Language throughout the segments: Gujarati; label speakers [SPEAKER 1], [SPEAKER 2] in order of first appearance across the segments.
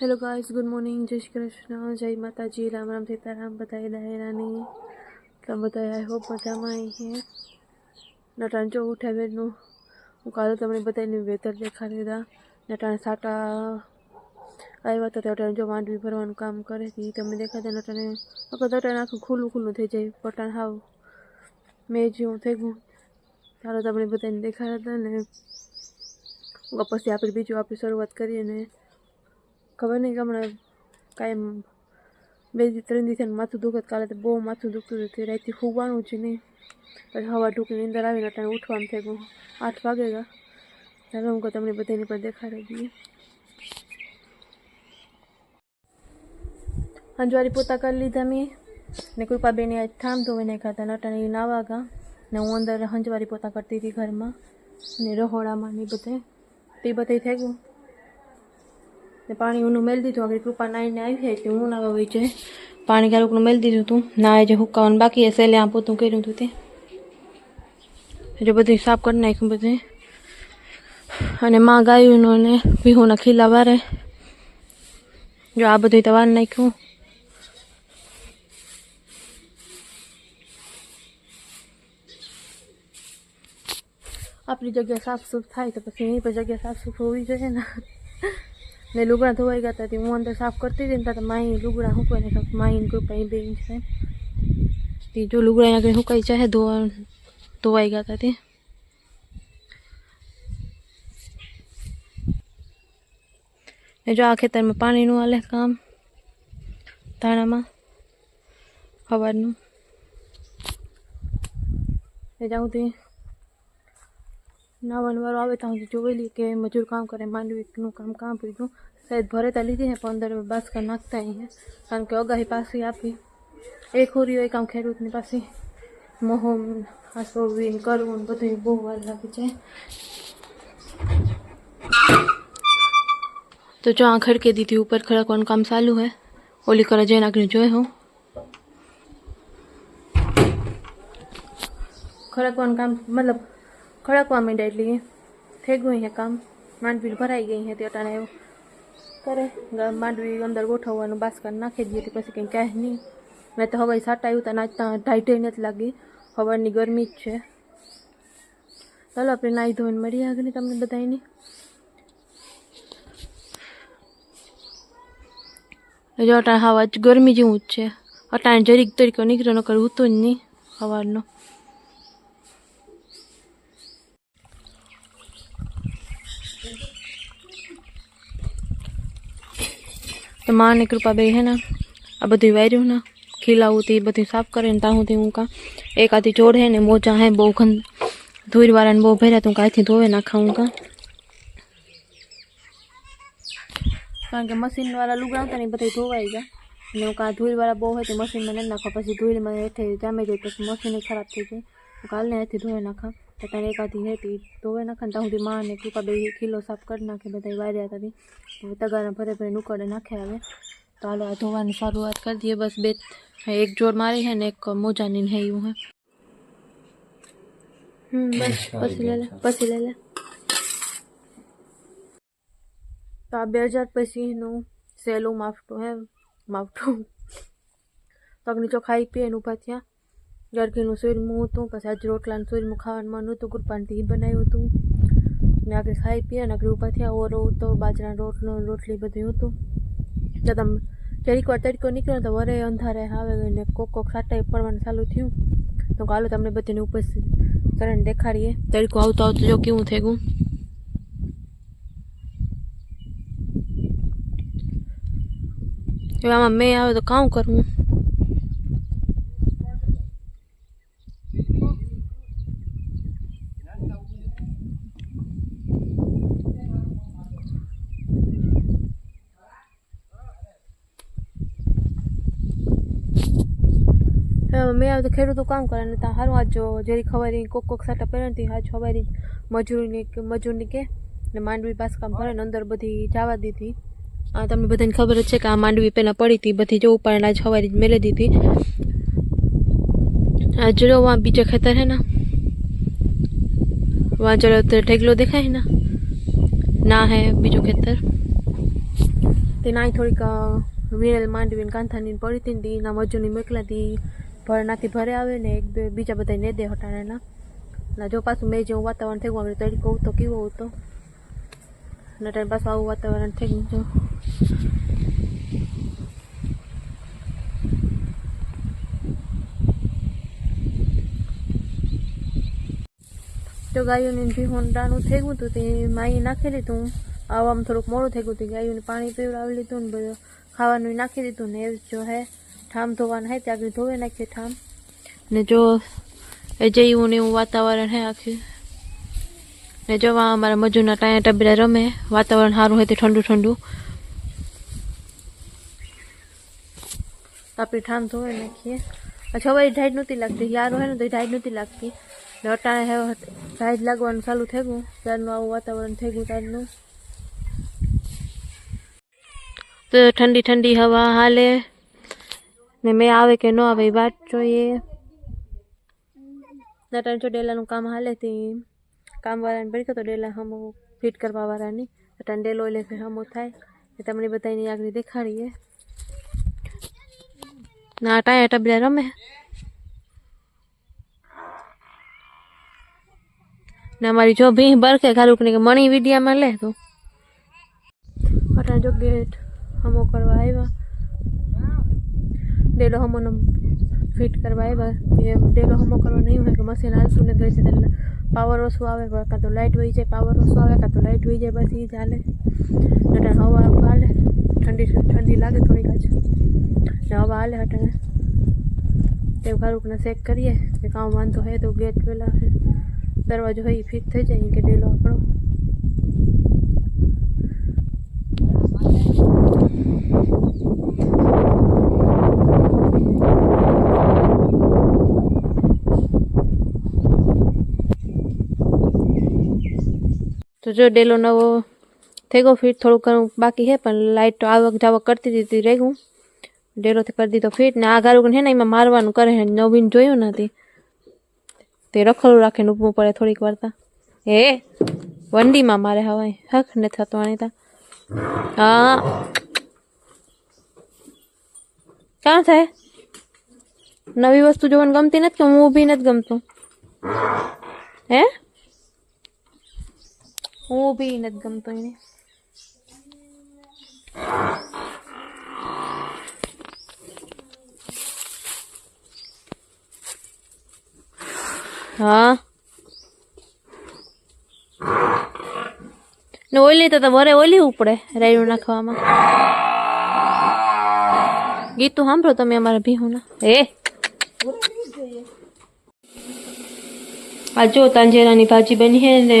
[SPEAKER 1] હેલો ગાઈસ ગુડ મોર્નિંગ જય શ્રી કૃષ્ણ જય માતાજી રામ રામ સીતારામ બધા દાયરાની તો બધા આઈ હોપ આવી છે નટાણ, જો ઉઠ્યા હું કાલે તમને બધાને વેતર દેખાડી દીધા. નટાણ સાટા આવ્યા હતા, ત્યાં જો માંડવી ભરવાનું કામ કરે છે તમને દેખાતા નટાને અગર નટાણ આખું ખુલ્લું ખુલ્લું થઈ જાય. પટાણ હાવ મેં જેવું થઈ ગયું. ચાલો તમને બધાને દેખાડતા ને પછી આપણે બીજું આપણી શરૂઆત કરીએ ને. ખબર નહીં કે હમણાં કાંઈ બે દી ત્રણ દિવસ માથું દુખત કાલે તો બહુ માથું દુખતું હતું રાતથી ફૂગવાનું જ નહીં પછી હવા ઢૂકીની અંદર આવીને અટાણે ઉઠવાનું થઈ ગયું આઠ વાગે ગયા ચાલો હું કહું તમને બધાની પર દેખાડી દઈએ અંજવારી પોતા કરી લીધા મેં ને કૃપાબેને આજ થામ ધોઈને ખાતા નટાણે નાવા ગા ને હું અંદર હંજવારી પોતા કરતી હતી ઘરમાં ને રહોડામાં ને બધે તે બધે થઈ ગયું ને પાણી ઊનું મેળ દીધું. આગળ કૃપા નાઈને આવી જાય એટલે હું આવે હોય છે પાણી ગારુકનું મેળ દીધું હતું ના જે હુકાવાનું બાકી હશે એટલે આમ પોતું કર્યું હતું તે. એટલે બધું સાફ કરી નાખ્યું બધું અને માં ગાયુંનો ને વિહુના ખીલા વારે. જો આ બધું તો વાર નાખ્યું. આપણી જગ્યા સાફ સુફ થાય તો પછી એની પર જગ્યા સાફ સુફ હોવી જોઈએ ને. ને લુગડા ધોવાઈ ગયા હતા હું અંદર સાફ કરતી હતી ને તો માઈ લુગડા સુકવાઈ ને માઈ કોઈ એ બેન છે. તે જો લુગડા આગળ સુકાઈ જાય ધોવા ધોવાઈ ગયા હતા તે. ને જો આ ખેતરમાં પાણીનું હાલે કામ ધાણામાં સવારનું એ જાઉં તે નાવાનું વારો આવે ત્યાં સુધી જોઈ લઈએ કે મજૂર કામ કરે માંડવીનું કામ કામ પીધું સાહેબ ભરે તા લીધી ને પંદર બાસકા નાખતા અહીં કારણ કે અગાહી પાછી આપી એ ખોરી હોય કામ ખેડૂતની પાછી મોહો હાસોવી કરવું ને બધું બહુ વાર લાગી જાય તો જો આ ખડકે દીધી ઉપર ખડકવાનું કામ ચાલુ હે ઓલી કરે જઈને આગળ જોઈ હું ખડકવાનું કામ મતલબ ખડકવા માંડ્યા એટલે થઈ ગયું છે કામ. માંડવી ભરાઈ ગઈ છે તે અટાણે એવું. કરે. માંડવી અંદર ગોઠવવાનું બાસ્કર નાખી દઈએ તે પછી કંઈ કહે નહીં. મેં તો હવે સાટાયું તો નાચતા ઢાઈ ઢાઈ નથી લાગી. હવાની ગરમી જ છે. ચાલો આપણે નાહી ધોઈને મળીએ આગળ તમને બધાની જો અટાણે હવા ગરમી જેવું જ છે. અટાણે જરીક તરીકે નીકળ્યો નકર હતું જ નહીં સવારનો તો માં ને કૃપા બે હે ને આ બધું વાર્યું ને ખીલાવું તે બધું સાફ કરીને ત્યાં સુધી હું કાં એક આથી જોડ હે ને મોજા હે બહુ ગંદ ધોઈ વાળાને બહુ ભર્યા તું કાંઈથી ધોવે નાખા હું કાં કારણ કે મશીનવાળા લુગડા હતા ને એ બધા ધોવાઈ ગયા અને હું કાં ધૂળવાળા બહુ હોય તો મશીનમાં નથી નાખવા પછી ધૂળમાં હેઠે જામે જાય પછી મશીન ખરાબ થઈ જાય તો કાલને હાથથી ધોઈ નાખા તો તારે એકાદી હેઠી ધોઈ નાખા ને ત્યાં સુધી માં ને કૃપા બે કિલો સાફ કરી નાખે બધા વાર્યા હતા હવે તગારા ભરે ભરે ઉકળે નાખે આવે તો હાલો આ ધોવાની શરૂઆત કરી દઈએ બસ બે એક જોડ મારી છે ને એક મોજાની ને હે એવું હે હમ બસ પછી લે લે પછી લે લે તો આ બે હજાર પછીનું સહેલું માફટું હે માફટું તગની ચોખાઈ પીએ ને ઊભા થયા ગરકીનું સૂરમું હતું પછી આજે રોટલાનું સૂરમું ખાવાનું મન હતું કૃપાનથી બનાવ્યું હતું. ને આગળ ખાઈ પીએ ને આગળ ઊભા થયા ઓરો હતો બાજરાનો રોટલો રોટલી બધું હતું. તો તમે જરીક વાર તડકો નીકળ્યો તો વરે અંધારે આવે ને કોક કોક સાટાઈ પડવાનું ચાલુ થયું. તો હાલો તમને બધીને ઉપર કરીને દેખાડીએ. તડકો આવતો આવતો જો કેવું થઈ ગયું? હવે આમાં મેં આવે તો કામ કરવું હવે મેં આવે તો ખેડૂતો કામ કરે ને ત્યાં સારું આજ જેરી ખવારી કોક કોક સાટા પહેરતી આજ ખવારી મજૂરીની મજૂરની કે ને માંડવી પાસ કામ ભરે ને અંદર બધી જવા દીધી. આ તમને બધાને ખબર જ છે કે આ માંડવી પહેલાં પડી હતી, બધી જો ઉપાડીને આજ સવારે જ મેળવી દીધી. આ જો વાં બીજો ખેતર હે ને વાં ચલો ઢેગલો દેખાય ને, ના હે બીજું ખેતર. તે નાય થોડીક વિરેલ માંડવીને કાંથાની પડી હતી ને તી ના મજૂરની મોકલા તી ભર નાથી ભરે આવે ને એક બે બીજા બધા ને દે હટાણાના ના જો પાછું મેં જેવું વાતાવરણ થઈ ગયું તરીકો તો કેવો હતો ને ટાઈમ પાછું આવું વાતાવરણ થઈ ગયું જો તો ગાયોને ભીહોન ડાનું થઈ ગયું હતું તે માઈ નાખી દીધું આવવામાં થોડુંક મોડું થઈ ગયું હતું ગાયોને પાણી પીવડાવી લીધું ને બધું ખાવાનું નાખી દીધું ને એવું જો હે ઠામ ધોવાના હે ત્યાં આગળ ધોવે નાખીએ ઠામ ને જો એ જેવું ને એવું વાતાવરણ હે આખી ને જો આ અમારા મજૂરના ટાયા ટબરા રમે વાતાવરણ સારું હોય તે ઠંડુ ઠંડુ આપણે ઠામ ધોઈ નાખીએ અચ્છા હવે ઢાઈડ નહોતી લાગતી યાર હોય ને તો ઢાઈડ નહોતી લાગતી ને અટાણે હે ઢાઈડ લાગવાનું ચાલુ થઈ ગયું ત્યારનું આવું વાતાવરણ થઈ ગયું ત્યારનું તો ઠંડી ઠંડી હવા હાલે ને મેં આવે કે ન આવે એ વાત જોઈએ નટાણ જો ડેલાનું કામ હાલે તે કામવાળાને પડી તો ડેલા હમો ફિટ કરવા વાળાની અટાણ ડેલો એટલે કે હમો થાય એ તમને બધાની આગળ દેખાડીએ ના ટાયા ટબલા રમે ને અમારી જો ભીહ બરખે ખાલું કે મણી વિડિયામાં લે તો અટાણ જો ગેટ હમો કરવા આવ્યા ડેલો હમોનો ફિટ કરવા આવ્યા એ ડેલો હમો કરવા નહીં હોય કે મશીન હાલતું ને થઈ જાય એટલે પાવર ઓછું આવે કાં તો લાઇટ વહી જાય પાવર ઓછું આવે કાં તો લાઇટ વહી જાય બસ એ જ હાલે અટાણ હવા હાલે ઠંડી ઠંડી લાગે થોડીક જ ને હવા હાલે અટાણે તે ઘરું ચેક કરીએ કે કામ વાંધો હોય તો ગેટ પેલા દરવાજો હોય ફિટ થઈ જાય કે ડેલો આપણો તો જો ડેલો નવો થઈ ગયો, ફિટ થોડુંક ઘણું બાકી છે, પણ લાઇટ આવક જાવક કરતી હતી રહી ગયું. ડેલોથી કરી દીધો ફિટ, ને આ ગારું છે ને, એમાં મારવાનું કરે છે. નવીન જોયું નથી. તે રખડું રાખીને ઊભું પડે થોડીક વાર્તા હે વંડીમાં મારે હવાય. હક ને થતો અણીતા હા. ક્યાં થાય નવી વસ્તુ જોવાનું ગમતી નથી કે હું ઊભી નથી ગમતું? હે? હું બી નથી ગમતો એને હા ને ઓલી તો વરે ઓલી ઉપડે રાયડું નાખવામાં ગીતું સાંભળો તમે અમારા ભીહુના એ આ જો તાંજેરાની ભાજી બની હે ને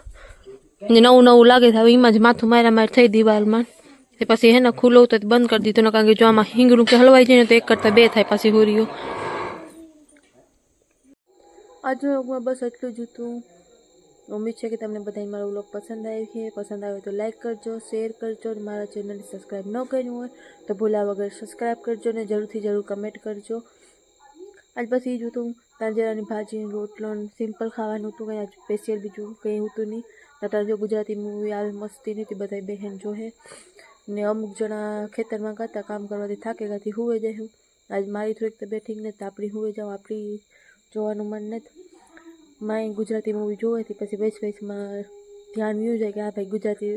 [SPEAKER 1] નવું નવું લાગે હવે એમાં જ માથું માર્યા માર થઈ દિવાલમાં. તે પછી હે ને ખુલ્લું તો બંધ કરી દીધું. કારણ કે જો આમાં હિંગડું કે હલવાઈ જાય ને તો એક કરતાં બે થાય પછી હોરીઓ. આજનો વ્લોગમાં બસ એટલું જ હતું. ઉમ્મીદ છે કે તમને બધાને મારો વ્લોગ પસંદ આવ્યો છે. પસંદ આવ્યો તો લાઇક કરજો શેર કરજો અને મારા ચેનલને સબસ્ક્રાઈબ ન કર્યું હોય તો ભૂલા વગર સબસ્ક્રાઈબ કરજો અને જરૂરથી જરૂર કમેન્ટ કરજો. આજ એ જ હતું તાંજરાની ભાજી રોટલો સિમ્પલ ખાવાનું હતું. કંઈ આજ સ્પેશિયલ બીજું કંઈ હતું નહીં. નતા જો ગુજરાતી મૂવી આવે મસ્તી નથી બધા બહેન જોહે ને અમુક જણા ખેતરમાં ગાતા કામ કરવાથી થાકે ગાતી હુવે જાય આજ મારી થોડીક તબિયત ઠીક નથી, આપણી હુવે જાઉં આપણી જોવાનું મન નથી. માય ગુજરાતી મૂવી જોવેથી પછી વેચ વેચમાં ધ્યાન મ્યુ જાય કે આ ભાઈ ગુજરાતી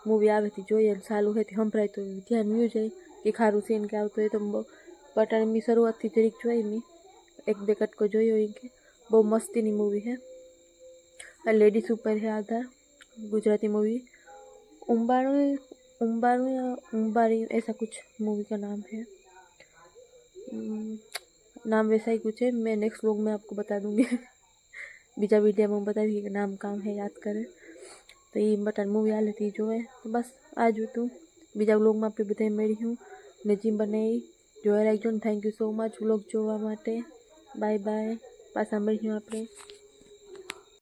[SPEAKER 1] મૂવી આવેથી જોઈએ અને સારું હોય સંભળાય તો ધ્યાન મ્યુ જાય કે ખારું સીન કે આવતું હોય તો પટાણી મેં શરૂઆતથી જરીક જોઈ મેં. એક બે કટકો જોયો એ કે. બહુ મસ્તીની મૂવી है लेडीज ऊपर है आधार गुजराती मूवी उम्बाणु उम्बाणु या उम्बारी ऐसा कुछ मूवी का नाम है हम्म, नाम वैसा ही कुछ है मैं नेक्स्ट व्लॉग में आपको बता दूंगी બીજા વિડીયોમાં હું બતાવી કે નામ કામ હે યાદ કરે તો એ બટન મૂવી હાલે તે જોવે તો બસ આ જ હતું બીજા વ્લોગમાં આપણે બધા મળ્યું ને જીમ બનાવી જોયા રાખજો ને thank you so much vlog જોવા માટે બાય બાય પાછા મળીશું આપણે